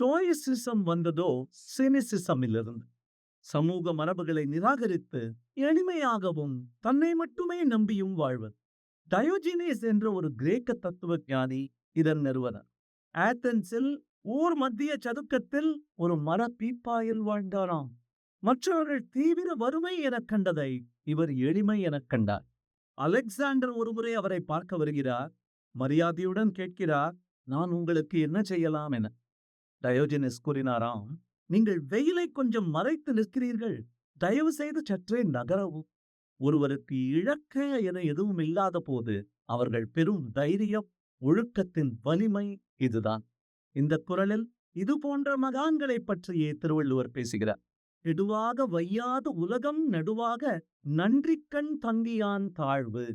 Stoicism வந்ததோ சினிசிசமிலிருந்து. சமூக மரபுகளை நிராகரித்து எளிமையாகவும் தன்னை மட்டுமே நம்பியும் வாழ்வது டயோஜினேஸ் என்ற ஒரு கிரேக்க தத்துவ ஞானி இதன் நிறுவனர். ஆத்தன்ஸில் ஊர் மத்திய சதுக்கத்தில் ஒரு மர பீப்பாயில் வாழ்ந்தாராம். மற்றவர்கள் தீவிர வறுமை எனக் கண்டதை இவர் எளிமை எனக் கண்டார். அலெக்சாண்டர் ஒருமுறை அவரை பார்க்க வருகிறார். மரியாதையுடன் கேட்கிறார் நான் உங்களுக்கு என்ன செய்யலாம் என. டயோஜினஸ் கூறினாராம் நீங்கள் வெயிலை கொஞ்சம் மறைத்து நிற்கிறீர்கள். தயவு செய்து சற்றே நகரவும். ஒருவருக்கு இழக்க என எதுவும் இல்லாத போது அவர்கள் பெரும் தைரியம் ஒழுக்கத்தின் வலிமை இதுதான். இந்த குரலில் இது போன்ற மகான்களை பற்றியே திருவள்ளுவர் பேசுகிறார். நெடுவாக வையாத உலகம் நடுவாக நன்றிக்கண் தங்கியான் தாழ்வு.